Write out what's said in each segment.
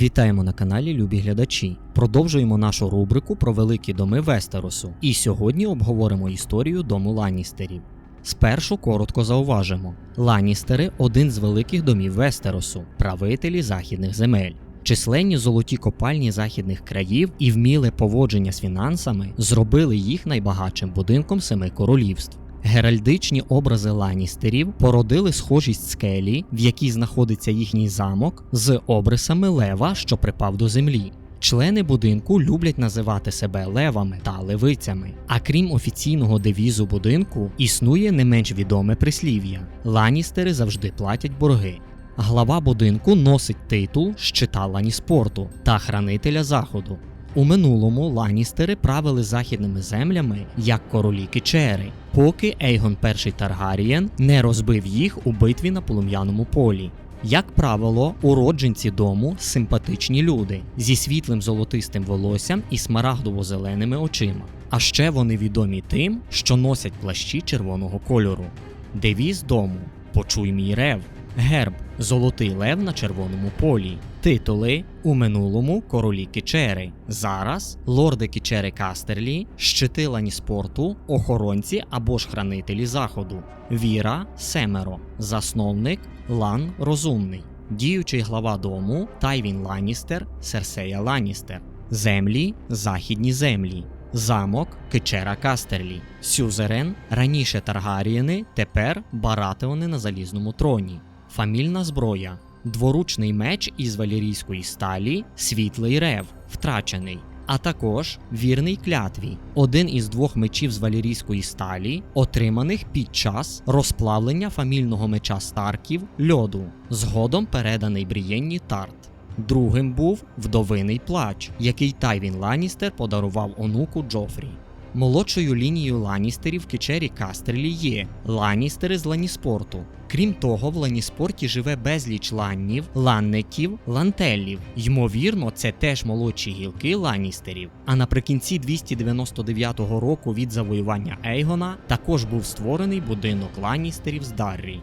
Вітаємо на каналі Любі глядачі. Продовжуємо нашу рубрику про великі доми Вестеросу. І сьогодні обговоримо історію дому Ланністерів. Спершу коротко зауважимо: Ланністери один з великих домів Вестеросу, правителі західних земель. Численні золоті копальні західних країв і вміле поводження з фінансами зробили їх найбагатшим будинком семи королівств. Геральдичні образи ланістерів породили схожість скелі, в якій знаходиться їхній замок, з обрисами лева, що припав до землі. Члени будинку люблять називати себе левами та левицями. А крім офіційного девізу будинку, існує не менш відоме прислів'я: ланістери завжди платять борги. Глава будинку носить титул щита ланіспорту та хранителя заходу. У минулому ланістери правили західними землями як королі Кичери, поки Ейгон І Таргарієн не розбив їх у битві на полум'яному полі. Як правило, уродженці дому симпатичні люди зі світлим золотистим волоссям і смарагдово-зеленими очима. А ще вони відомі тим, що носять плащі червоного кольору. Девіз дому Почуй мій рев. Герб Золотий лев на червоному полі. Титули у минулому королі Кічери. Зараз лорди Кічери Кастерлі, щити ланіспорту, охоронці або ж хранителі заходу. Віра Семеро, засновник Лан Розумний, діючий глава дому Тайвін Ланністер, Серсея Ланністер. Землі західні землі. Замок Кичера Кастерлі, Сюзерен, раніше Таргарієни, тепер Баратеони на залізному троні. Фамільна зброя, дворучний меч із валірійської сталі, світлий рев, втрачений, а також вірний клятві, один із двох мечів з валірійської сталі, отриманих під час розплавлення фамільного меча Старків льоду, згодом переданий Брієнні Тарт. Другим був вдовиний плач, який Тайвін Ланністер подарував онуку Джофрі. Молодшою лінією Ланністерів в Кечері Кастерлі є Ланністери з Ланіспорту. Крім того, в Ланіспорті живе безліч ланнів, ланнетів, лантеллів. Ймовірно, це теж молодші гілки Ланністерів. А наприкінці 299 року від завоювання Ейгона також був створений будинок Ланністерів з Даррі.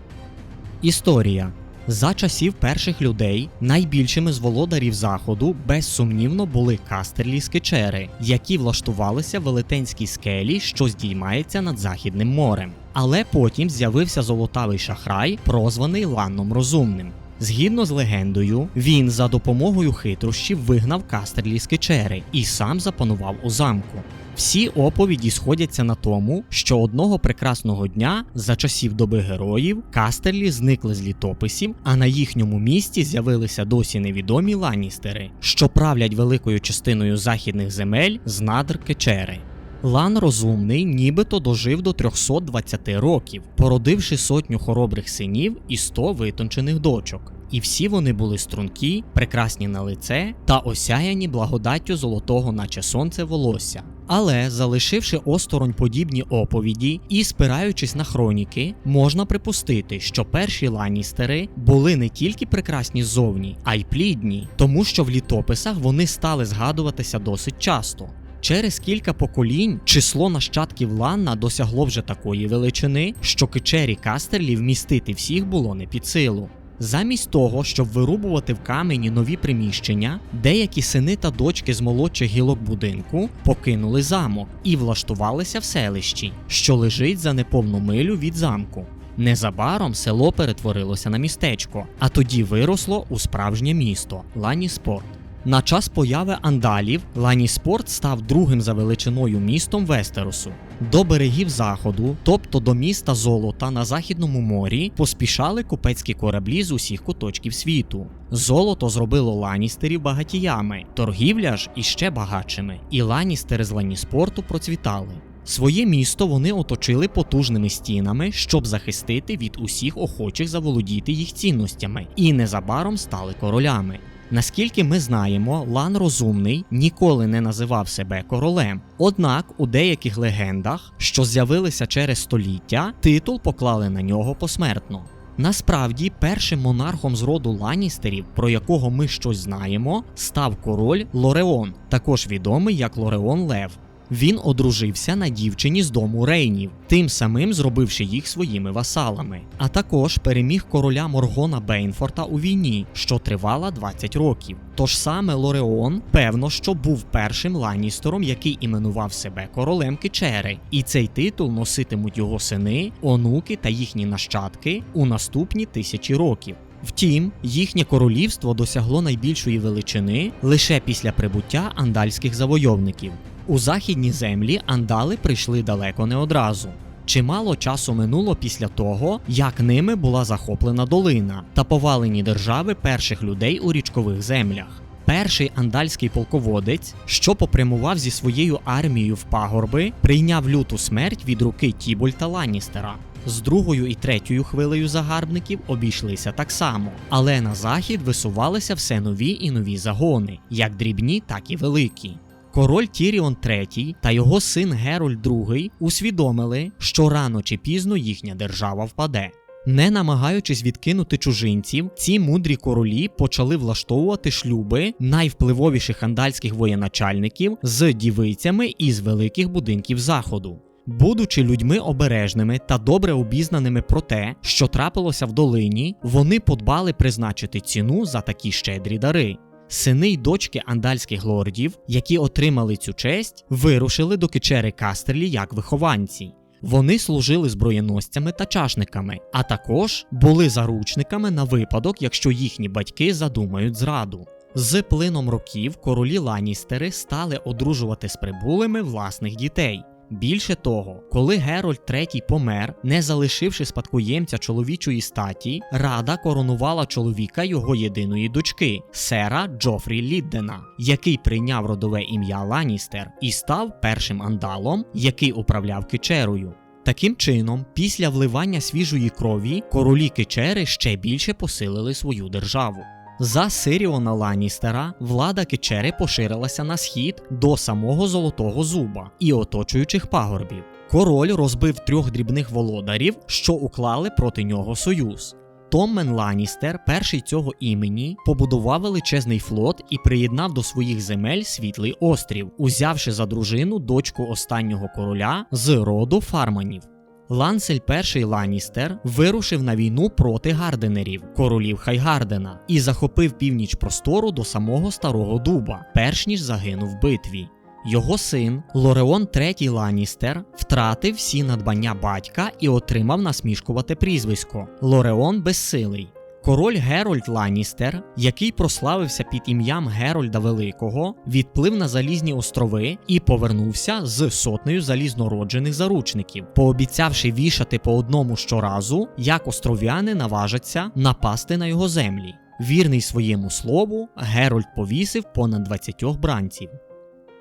Історія за часів перших людей найбільшими з володарів заходу безсумнівно були кастерлі з Кечери, які влаштувалися в велетенській скелі, що здіймається над Західним морем. Але потім з'явився золотавий шахрай, прозваний Ланном Розумним. Згідно з легендою, він за допомогою хитрощів вигнав Кастерлі з Кечери і сам запанував у замку. Всі оповіді сходяться на тому, що одного прекрасного дня за часів доби героїв Кастерлі зникли з літописів, а на їхньому місці з'явилися досі невідомі ланністери, що правлять великою частиною західних земель з надр Кечери. Лан розумний нібито дожив до 320 років, породивши сотню хоробрих синів і 100 витончених дочок. І всі вони були стрункі, прекрасні на лице та осяяні благодаттю золотого, наче сонце волосся. Але, залишивши осторонь подібні оповіді і спираючись на хроніки, можна припустити, що перші ланістери були не тільки прекрасні ззовні, а й плідні, тому що в літописах вони стали згадуватися досить часто. Через кілька поколінь число нащадків Ланна досягло вже такої величини, що кичері Кастерлі вмістити всіх було не під силу. Замість того, щоб вирубувати в камені нові приміщення, деякі сини та дочки з молодших гілок будинку покинули замок і влаштувалися в селищі, що лежить за неповну милю від замку. Незабаром село перетворилося на містечко, а тоді виросло у справжнє місто Ланіспорт. На час появи андалів Ланіспорт став другим за величиною містом Вестеросу. До берегів заходу, тобто до міста Золота на Західному морі, поспішали купецькі кораблі з усіх куточків світу. Золото зробило ланістерів багатіями, торгівля ж іще багатшими, і ланістери з ланіспорту процвітали. Своє місто вони оточили потужними стінами, щоб захистити від усіх охочих заволодіти їх цінностями, і незабаром стали королями. Наскільки ми знаємо, Лан Розумний ніколи не називав себе королем. Однак у деяких легендах, що з'явилися через століття, титул поклали на нього посмертно. Насправді, першим монархом з роду Ланністерів, про якого ми щось знаємо, став король Лореон, також відомий як Лореон Лев. Він одружився на дівчині з дому Рейнів, тим самим зробивши їх своїми васалами. А також переміг короля Моргона Бейнфорта у війні, що тривала 20 років. Тож саме Лореон, певно, що був першим ланістером, який іменував себе королем Кичери, і цей титул носитимуть його сини, онуки та їхні нащадки у наступні тисячі років. Втім, їхнє королівство досягло найбільшої величини лише після прибуття андальських завойовників. У західні землі андали прийшли далеко не одразу. Чимало часу минуло після того, як ними була захоплена долина та повалені держави перших людей у річкових землях. Перший андальський полководець, що попрямував зі своєю армією в пагорби, прийняв люту смерть від руки Тібольта Ланністера. З другою і третьою хвилею загарбників обійшлися так само, але на захід висувалися все нові і нові загони, як дрібні, так і великі. Король Тіріон III та його син Герольд II усвідомили, що рано чи пізно їхня держава впаде. Не намагаючись відкинути чужинців, ці мудрі королі почали влаштовувати шлюби найвпливовіших андальських воєначальників з дівицями із великих будинків заходу. Будучи людьми обережними та добре обізнаними про те, що трапилося в долині, вони подбали призначити ціну за такі щедрі дари. Сини й дочки андальських лордів, які отримали цю честь, вирушили до кичери Кастерлі як вихованці. Вони служили зброєносцями та чашниками, а також були заручниками на випадок, якщо їхні батьки задумають зраду. З плином років королі Ланістери стали одружувати з прибулими власних дітей. Більше того, коли Герольд III помер, не залишивши спадкоємця чоловічої статі, рада коронувала чоловіка його єдиної дочки, сера Джофрі Ліддена, який прийняв родове ім'я Ланістер і став першим андалом, який управляв кичерою. Таким чином, після вливання свіжої крові, королі Кичери ще більше посилили свою державу. За Сиріона Ланністера влада Кичери поширилася на схід до самого Золотого Зуба і оточуючих пагорбів. Король розбив трьох дрібних володарів, що уклали проти нього союз. Томмен Ланністер, перший цього імені, побудував величезний флот і приєднав до своїх земель світлий острів, узявши за дружину дочку останнього короля з роду фарманів. Лансель І Ланністер вирушив на війну проти Гарденерів, королів Хайгардена, і захопив північ простору до самого Старого Дуба, перш ніж загинув в битві. Його син Лореон III Ланністер втратив всі надбання батька і отримав насмішкувате прізвисько Лореон Безсилий. Король Герольд Ланністер, який прославився під ім'ям Герольда Великого, відплив на Залізні острови і повернувся з сотнею залізнороджених заручників, пообіцявши вішати по одному щоразу, як остров'яни наважаться напасти на його землі. Вірний своєму слову, Герольд повісив понад 20 бранців.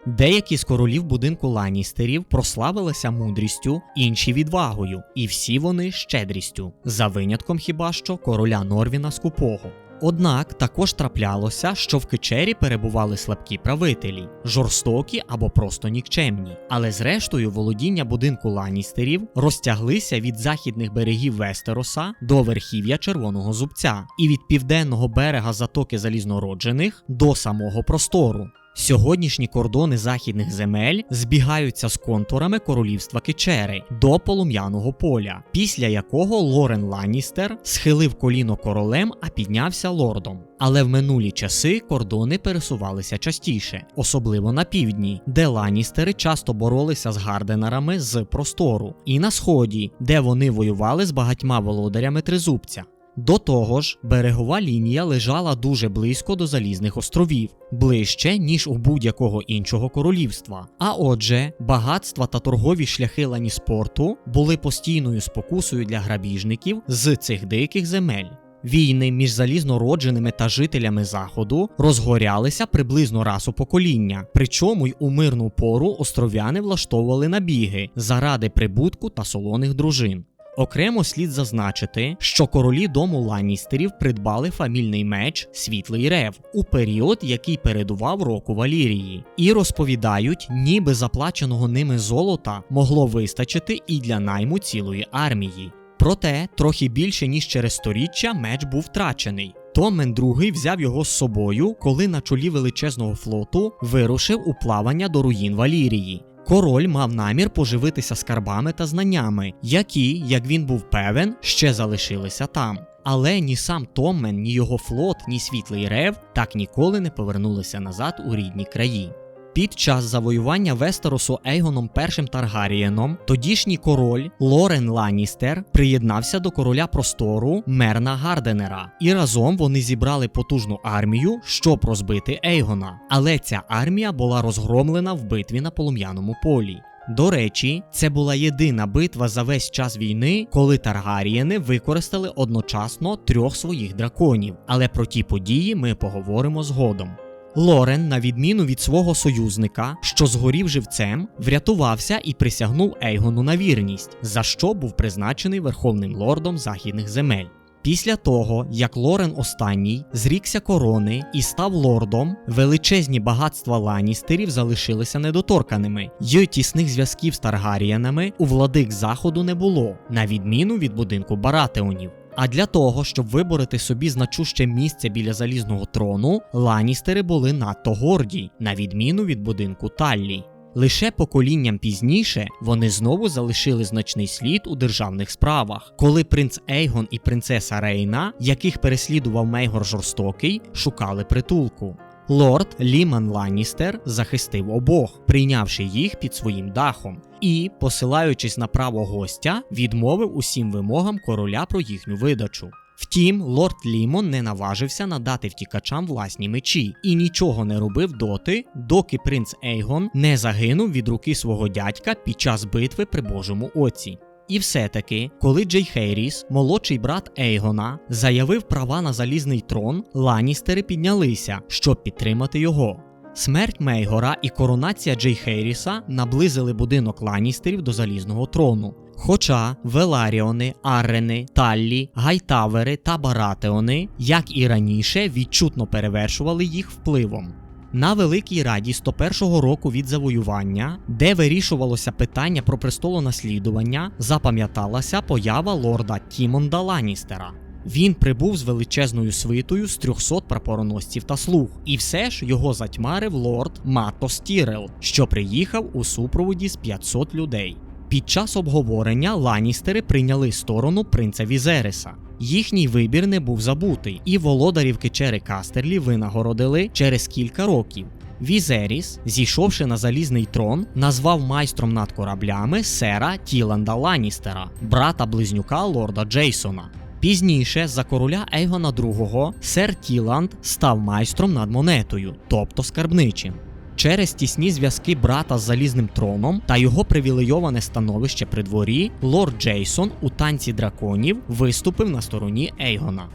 Деякі з королів будинку Ланністерів прославилися мудрістю, інші відвагою, і всі вони щедрістю, за винятком хіба що короля Норвіна Скупого. Однак також траплялося, що в Кичері перебували слабкі правителі, жорстокі або просто нікчемні. Але зрештою володіння будинку Ланністерів розтяглися від західних берегів Вестероса до верхів'я Червоного зубця і від південного берега затоки залізнороджених до самого простору. Сьогоднішні кордони західних земель збігаються з контурами королівства Кичери до полум'яного поля, після якого Лорен Ланністер схилив коліно королем, а піднявся лордом. Але в минулі часи кордони пересувалися частіше, особливо на півдні, де Ланністери часто боролися з гарденерами з простору, і на сході, де вони воювали з багатьма володарями тризубця. До того ж, берегова лінія лежала дуже близько до залізних островів, ближче, ніж у будь-якого іншого королівства. А отже, багатства та торгові шляхи ланіспорту були постійною спокусою для грабіжників з цих диких земель. Війни між залізнородженими та жителями заходу розгорялися приблизно раз у покоління, причому й у мирну пору остров'яни влаштовували набіги заради прибутку та солоних дружин. Окремо слід зазначити, що королі дому Ланністерів придбали фамільний меч Світлий Рев у період, який передував року Валірії, і розповідають, ніби заплаченого ними золота могло вистачити і для найму цілої армії. Проте, трохи більше ніж через сторіччя меч був втрачений. Томен II взяв його з собою, коли на чолі величезного флоту вирушив у плавання до руїн Валірії. Король мав намір поживитися скарбами та знаннями, які, як він був певен, ще залишилися там. Але ні сам Томмен, ні його флот, ні світлий рев так ніколи не повернулися назад у рідні краї. Під час завоювання Вестеросу Ейгоном І Таргарієном тодішній король Лорен Ланністер приєднався до короля простору Мерна Гарденера, і разом вони зібрали потужну армію, щоб розбити Ейгона. Але ця армія була розгромлена в битві на полум'яному полі. До речі, це була єдина битва за весь час війни, коли Таргарієни використали одночасно трьох своїх драконів. Але про ті події ми поговоримо згодом. Лорен, на відміну від свого союзника, що згорів живцем, врятувався і присягнув Ейгону на вірність, за що був призначений верховним лордом західних земель. Після того, як Лорен останній зрікся корони і став лордом, величезні багатства ланістерів залишилися недоторканими, й тісних зв'язків з Таргаріянами у владик заходу не було, на відміну від будинку Баратеонів. А для того, щоб виборити собі значуще місце біля залізного трону, ланістери були надто горді, на відміну від будинку Таллі. Лише поколінням пізніше вони знову залишили значний слід у державних справах, коли принц Ейгон і принцеса Рейна, яких переслідував Мейгор жорстокий, шукали притулку. Лорд Ліман Ланністер захистив обох, прийнявши їх під своїм дахом, і, посилаючись на право гостя, відмовив усім вимогам короля про їхню видачу. Втім, лорд Лімон не наважився надати втікачам власні мечі і нічого не робив доти, доки принц Ейгон не загинув від руки свого дядька під час битви при Божому оці. І все-таки, коли Джей Хейріс, молодший брат Ейгона, заявив права на залізний трон, ланістери піднялися, щоб підтримати його. Смерть Мейгора і коронація Джей Хейріса наблизили будинок ланістерів до залізного трону. Хоча Веларіони, Аррени, Таллі, Гайтавери та Баратеони, як і раніше, відчутно перевершували їх впливом. На Великій Раді 101-го року від завоювання, де вирішувалося питання про престолонаслідування, запам'яталася поява лорда Тімонда Ланністера. Він прибув з величезною свитою з 300 прапороносців та слуг, і все ж його затьмарив лорд Матос Тірел, що приїхав у супроводі з 500 людей. Під час обговорення ланістери прийняли сторону принца Візериса. Їхній вибір не був забутий, і володарів Кечери Кастерлі винагородили через кілька років. Візеріс, зійшовши на залізний трон, назвав майстром над кораблями сера Тіланда Ланністера, брата близнюка лорда Джейсона. Пізніше за короля Ейгона II сер Тіланд став майстром над монетою, тобто скарбничим. Через тісні зв'язки брата з залізним троном та його привілейоване становище при дворі, лорд Джейсон у танці драконів виступив на стороні Ейгона.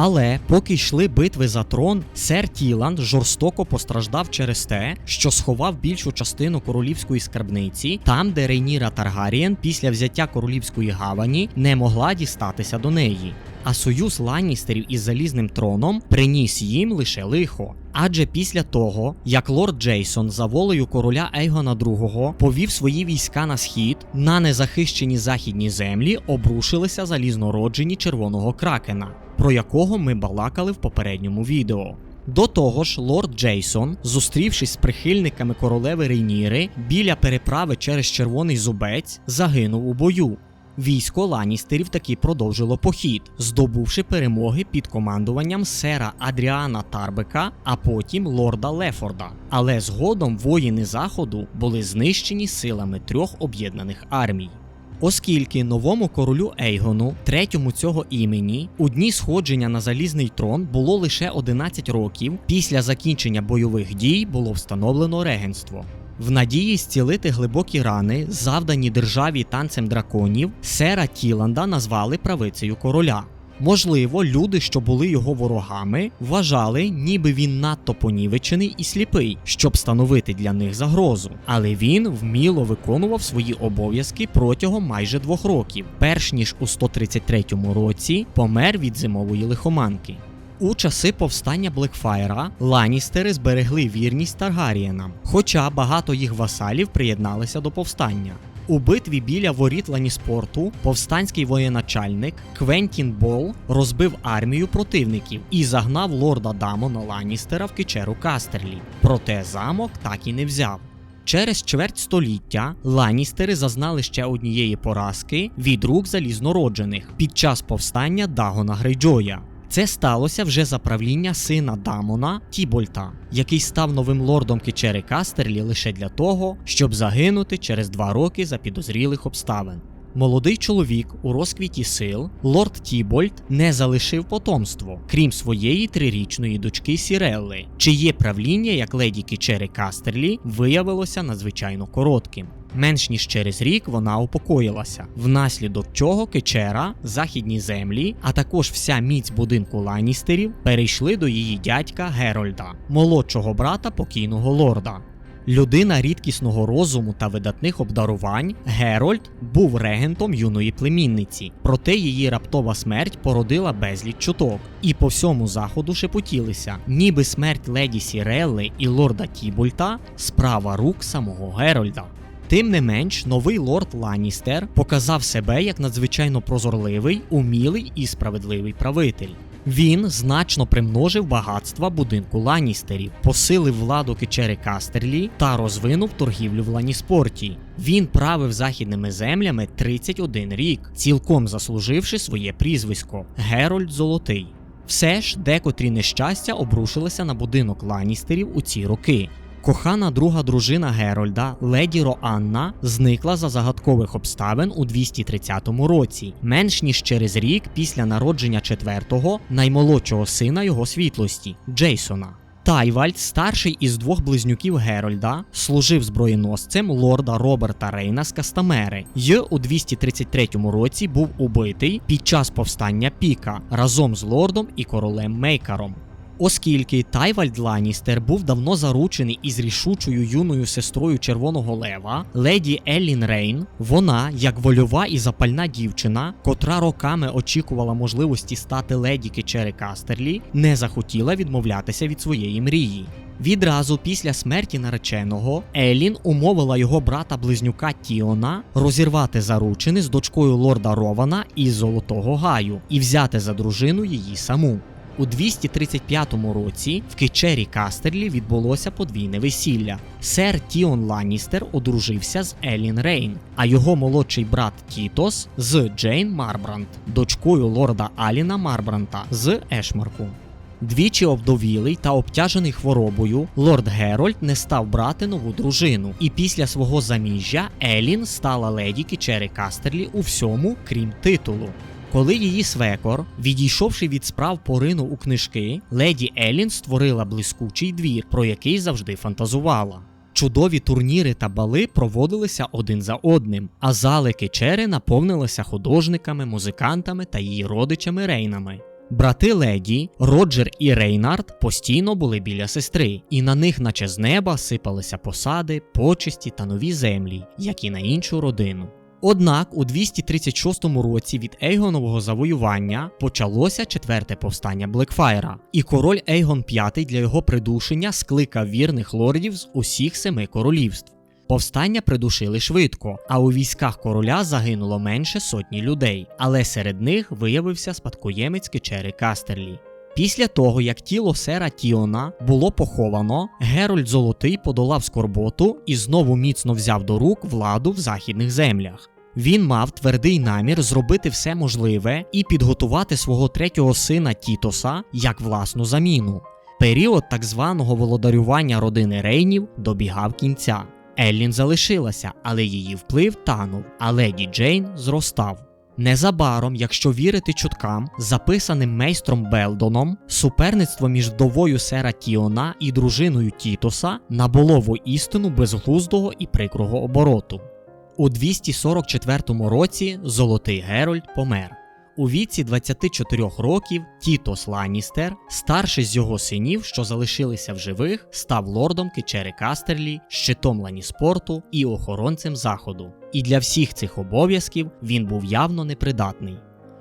Але поки йшли битви за трон, сер Тіланд жорстоко постраждав через те, що сховав більшу частину королівської скарбниці, там, де Рейніра Таргарієн після взяття королівської гавані не могла дістатися до неї. А союз ланністерів із залізним троном приніс їм лише лихо. Адже після того, як лорд Джейсон за волею короля Ейгона II повів свої війська на схід, на незахищені західні землі обрушилися залізнороджені червоного кракена, про якого ми балакали в попередньому відео. До того ж, лорд Джейсон, зустрівшись з прихильниками королеви Рейніри біля переправи через Червоний Зубець, загинув у бою. Військо Ланістерів таки продовжило похід, здобувши перемоги під командуванням сера Адріана Тарбека, а потім лорда Лефорда. Але згодом воїни заходу були знищені силами трьох об'єднаних армій. Оскільки новому королю Ейгону, третьому цього імені, у дні сходження на залізний трон було лише 11 років, після закінчення бойових дій було встановлено регенство. В надії зцілити глибокі рани, завдані державі танцем драконів, сера Тіланда назвали правицею короля. Можливо, люди, що були його ворогами, вважали, ніби він надто понівечений і сліпий, щоб становити для них загрозу. Але він вміло виконував свої обов'язки протягом майже двох років, перш ніж у 133 році помер від зимової лихоманки. У часи повстання Блекфайра Ланістери зберегли вірність Таргарієнам, хоча багато їх васалів приєдналися до повстання. У битві біля воріт Ланіспорту повстанський воєначальник Квентін Бол розбив армію противників і загнав лорда Дамона Ланністера в кичеру Кастерлі. Проте замок так і не взяв. Через чверть століття Ланністери зазнали ще однієї поразки від рук залізнороджених під час повстання Дагона Грейджоя. Це сталося вже за правління сина Дамона Тібольта, який став новим лордом Кечери Кастерлі лише для того, щоб загинути через два роки за підозрілих обставин. Молодий чоловік у розквіті сил, лорд Тібольт, не залишив потомство, крім своєї трирічної дочки Сірелли, чиє правління, як леді Кічери Кастерлі, виявилося надзвичайно коротким. Менш ніж через рік вона упокоїлася, внаслідок чого Кечера, західні землі, а також вся міць будинку Ланністерів перейшли до її дядька Герольда, молодшого брата покійного лорда. Людина рідкісного розуму та видатних обдарувань, Герольд був регентом юної племінниці, проте її раптова смерть породила безліч чуток, і по всьому заходу шепотілися, ніби смерть леді Сірелли і лорда Тібульта справа рук самого Герольда. Тим не менш, новий лорд Ланністер показав себе як надзвичайно прозорливий, умілий і справедливий правитель. Він значно примножив багатства будинку Ланністерів, посилив владу Кечери Кастерлі та розвинув торгівлю в Ланіспорті. Він правив західними землями 31 рік, цілком заслуживши своє прізвисько Герольд Золотий. Все ж декотрі нещастя обрушилися на будинок Ланністерів у ці роки. Кохана друга дружина Герольда, леді Роанна, зникла за загадкових обставин у 230 році, менш ніж через рік після народження четвертого наймолодшого сина його світлості Джейсона. Тайвальд, старший із двох близнюків Герольда, служив зброєносцем лорда Роберта Рейна з Кастамери й у 233 році був убитий під час повстання Піка разом з лордом і королем Мейкаром. Оскільки Тайвальд Ланністер був давно заручений із рішучою юною сестрою Червоного Лева, леді Еллін Рейн, вона, як вольова і запальна дівчина, котра роками очікувала можливості стати леді Кечери Кастерлі, не захотіла відмовлятися від своєї мрії. Відразу після смерті нареченого Елін умовила його брата близнюка Тіона розірвати заручини з дочкою лорда Рована із Золотого Гаю і взяти за дружину її саму. У 235 році в Кечері Кастерлі відбулося подвійне весілля. Сер Тіон Ланністер одружився з Елін Рейн, а його молодший брат Тітос з Джейн Марбрант, дочкою лорда Аліна Марбранта з Ешмарку. Двічі овдовілий та обтяжений хворобою, лорд Герольд не став брати нову дружину, і після свого заміжжя Елін стала леді Кічери Кастерлі у всьому, крім титулу. Коли її свекор, відійшовши від справ поринув у книжки, леді Елін створила блискучий двір, про який завжди фантазувала. Чудові турніри та бали проводилися один за одним, а зали Кечери наповнилися художниками, музикантами та її родичами Рейнами. Брати леді, Роджер і Рейнард постійно були біля сестри, і на них, наче з неба, сипалися посади, почесті та нові землі, як і на іншу родину. Однак у 236 році від Ейгонового завоювання почалося четверте повстання Блекфайра, і король Ейгон V для його придушення скликав вірних лордів з усіх семи королівств. Повстання придушили швидко, а у військах короля загинуло менше сотні людей, але серед них виявився спадкоємець Кечери Кастерлі. Після того, як тіло сера Тіона було поховано, Герольд Золотий подолав скорботу і знову міцно взяв до рук владу в західних землях. Він мав твердий намір зробити все можливе і підготувати свого третього сина Тітоса як власну заміну. Період так званого володарювання родини Рейнів добігав кінця. Еллін залишилася, але її вплив танув, а леді Джейн зростав. Незабаром, якщо вірити чуткам, записаним мейстром Белдоном, суперництво між вдовою сера Тіона і дружиною Тітоса набуло воістину безглуздого і прикрого обороту. У 244 році Золотий Герольд помер. У віці 24 років Тітос Ланністер, старший з його синів, що залишилися в живих, став лордом Кечери Кастерлі, щитом Ланіспорту і охоронцем заходу. І для всіх цих обов'язків він був явно непридатний.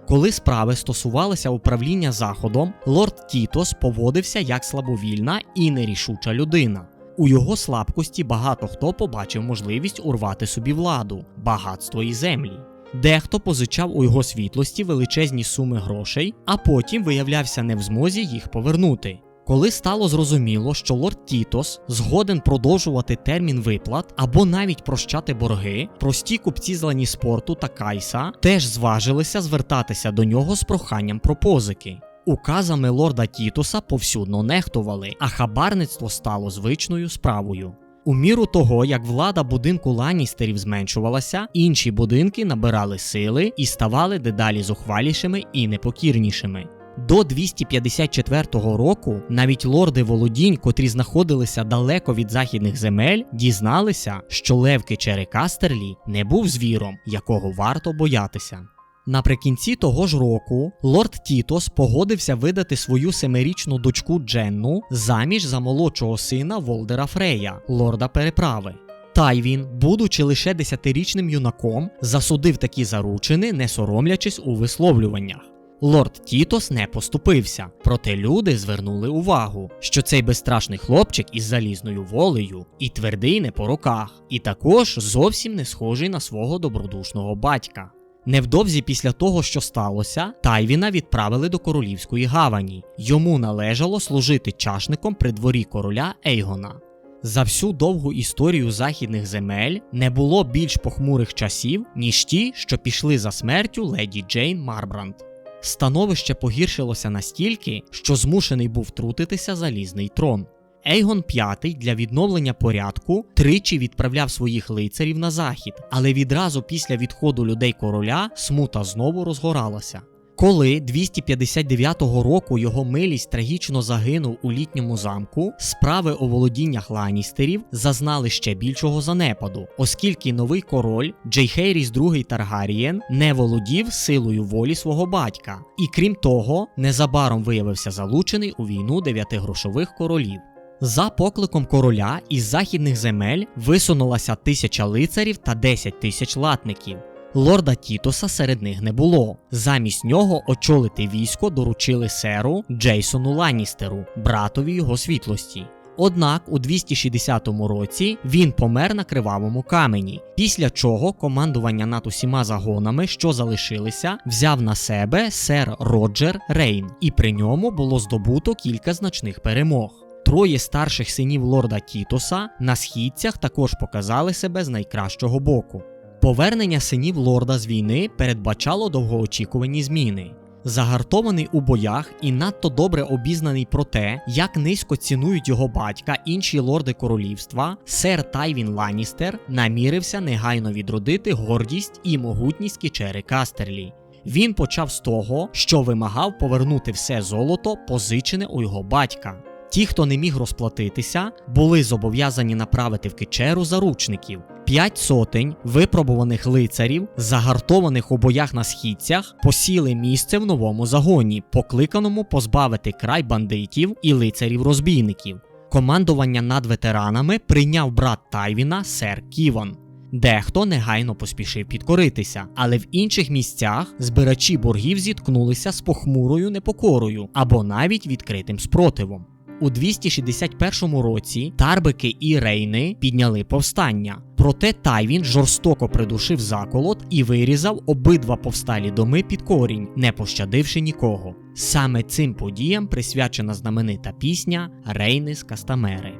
Коли справи стосувалися управління заходом, лорд Тітос поводився як слабовільна і нерішуча людина. У його слабкості багато хто побачив можливість урвати собі владу, багатство і землі. Дехто позичав у його світлості величезні суми грошей, а потім виявлявся не в змозі їх повернути. Коли стало зрозуміло, що лорд Тітос згоден продовжувати термін виплат або навіть прощати борги, прості купці з Ланіспорту та Кайса теж зважилися звертатися до нього з проханням про позики. Указами лорда Тітоса повсюдно нехтували, а хабарництво стало звичною справою. У міру того, як влада будинку Ланністерів зменшувалася, інші будинки набирали сили і ставали дедалі зухвалішими і непокірнішими. До 254 року навіть лорди володінь, котрі знаходилися далеко від західних земель, дізналися, що Лев Кечери Кастерлі не був звіром, якого варто боятися. Наприкінці того ж року лорд Тітос погодився видати свою семирічну дочку Дженну заміж за молодшого сина Волдера Фрея, лорда переправи. Тайвін, будучи лише десятирічним юнаком, засудив такі заручини, не соромлячись у висловлюваннях. Лорд Тітос не поступився, проте люди звернули увагу, що цей безстрашний хлопчик із залізною волею і твердий не по руках, і також зовсім не схожий на свого добродушного батька. Невдовзі після того, що сталося, Тайвіна відправили до королівської гавані. Йому належало служити чашником при дворі короля Ейгона. За всю довгу історію західних земель не було більш похмурих часів, ніж ті, що пішли за смертю леді Джейн Марбранд. Становище погіршилося настільки, що змушений був втрутитися залізний трон. Ейгон V для відновлення порядку тричі відправляв своїх лицарів на захід, але відразу після відходу людей короля смута знову розгоралася. Коли 259 року його милість трагічно загинув у літньому замку, справи у володіннях Ланістерів зазнали ще більшого занепаду, оскільки новий король Джейхейріс II Таргарієн не володів силою волі свого батька, і крім того, незабаром виявився залучений у війну дев'яти грошових королів. За покликом короля із західних земель висунулася тисяча лицарів та 10 тисяч латників. Лорда Тітоса серед них не було. Замість нього очолити військо доручили серу Джейсону Ланністеру, братові його світлості. Однак у 260 році він помер на кривавому камені, після чого командування над усіма загонами, що залишилися, взяв на себе сер Роджер Рейн, і при ньому було здобуто кілька значних перемог. Троє старших синів лорда Тітоса на східцях також показали себе з найкращого боку. Повернення синів лорда з війни передбачало довгоочікувані зміни. Загартований у боях і надто добре обізнаний про те, як низько цінують його батька інші лорди королівства, сер Тайвін Ланністер намірився негайно відродити гордість і могутність кічери Кастерлі. Він почав з того, що вимагав повернути все золото, позичене у його батька. Ті, хто не міг розплатитися, були зобов'язані направити в кичеру заручників. П'ять сотень випробуваних лицарів, загартованих у боях на східцях, посіли місце в новому загоні, покликаному позбавити край бандитів і лицарів-розбійників. Командування над ветеранами прийняв брат Тайвіна сер Ківон. Дехто негайно поспішив підкоритися, але в інших місцях збирачі боргів зіткнулися з похмурою непокорою або навіть відкритим спротивом. У 261 році Тарбики і Рейни підняли повстання. Проте Тайвін жорстоко придушив заколот і вирізав обидва повсталі доми під корінь, не пощадивши нікого. Саме цим подіям присвячена знаменита пісня Рейни з Кастамери.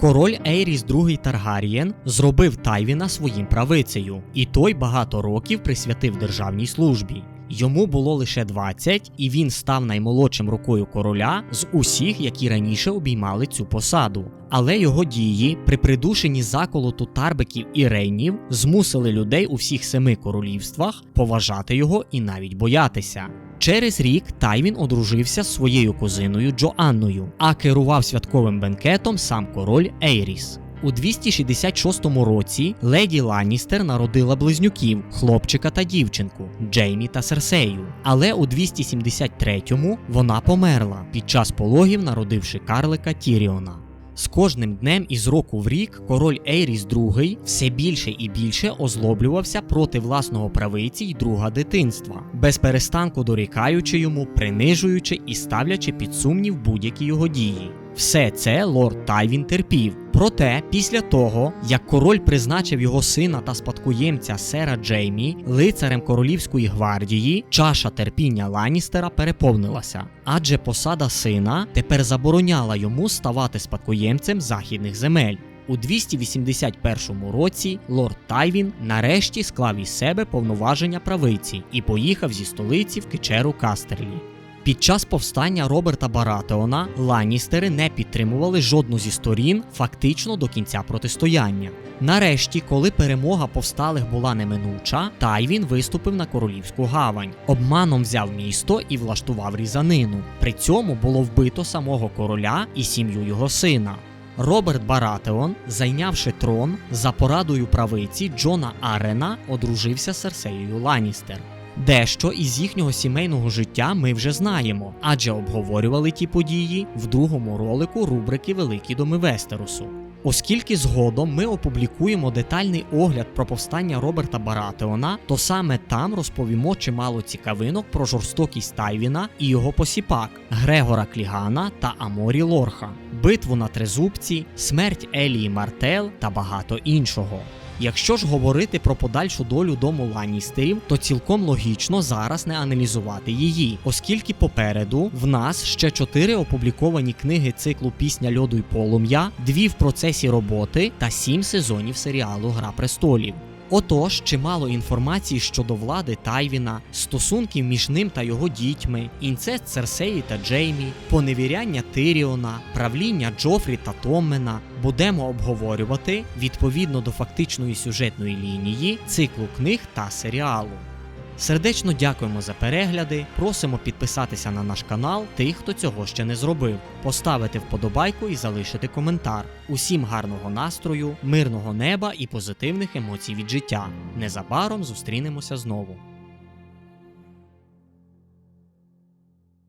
Король Ейріс II Таргарієн зробив Тайвіна своїм правицею, і той багато років присвятив державній службі. Йому було лише 20, і він став наймолодшим рукою короля з усіх, які раніше обіймали цю посаду. Але його дії, при придушенні заколоту тарбиків і рейнів, змусили людей у всіх семи королівствах поважати його і навіть боятися. Через рік Тайвін одружився з своєю кузиною Джоанною, а керував святковим бенкетом сам король Ейріс. У 266 році леді Ланністер народила близнюків, хлопчика та дівчинку Джеймі та Серсею. Але у 273-му вона померла під час пологів, народивши карлика Тіріона. З кожним днем із року в рік король Ейріс II все більше і більше озлоблювався проти власного правиці й друга дитинства, без перестанку дорікаючи йому, принижуючи і ставлячи під сумнів будь-які його дії. Все це лорд Тайвін терпів. Проте, після того, як король призначив його сина та спадкоємця сера Джеймі лицарем королівської гвардії, чаша терпіння Ланністера переповнилася, адже посада сина тепер забороняла йому ставати спадкоємцем західних земель. У 281 році лорд Тайвін нарешті склав із себе повноваження правиці і поїхав зі столиці в кичеру Кастерлі. Під час повстання Роберта Баратеона Ланністери не підтримували жодну зі сторін фактично до кінця протистояння. Нарешті, коли перемога повсталих була неминуча, Тайвін виступив на королівську гавань, обманом взяв місто і влаштував різанину. При цьому було вбито самого короля і сім'ю його сина. Роберт Баратеон, зайнявши трон за порадою правиці Джона Арена, одружився з Серсеєю Ланністер. Дещо із їхнього сімейного життя ми вже знаємо, адже обговорювали ті події в другому ролику рубрики Великі доми Вестеросу. Оскільки згодом ми опублікуємо детальний огляд про повстання Роберта Баратеона, то саме там розповімо чимало цікавинок про жорстокість Тайвіна і його посіпак Грегора Клігана та Аморі Лорха, битву на Тризубці, смерть Елії Мартел та багато іншого. Якщо ж говорити про подальшу долю дому Ланністерів, то цілком логічно зараз не аналізувати її, оскільки попереду в нас ще чотири опубліковані книги циклу Пісня льоду й полум'я, дві в процесі роботи та сім сезонів серіалу Гра престолів. Отож, чимало інформації щодо влади Тайвіна, стосунків між ним та його дітьми, інцест Церсеї та Джеймі, поневіряння Тиріона, правління Джофрі та Томмена будемо обговорювати відповідно до фактичної сюжетної лінії, циклу книг та серіалу. Сердечно дякуємо за перегляди. Просимо підписатися на наш канал тих, хто цього ще не зробив, поставити вподобайку і залишити коментар. Усім гарного настрою, мирного неба і позитивних емоцій від життя. Незабаром зустрінемося знову.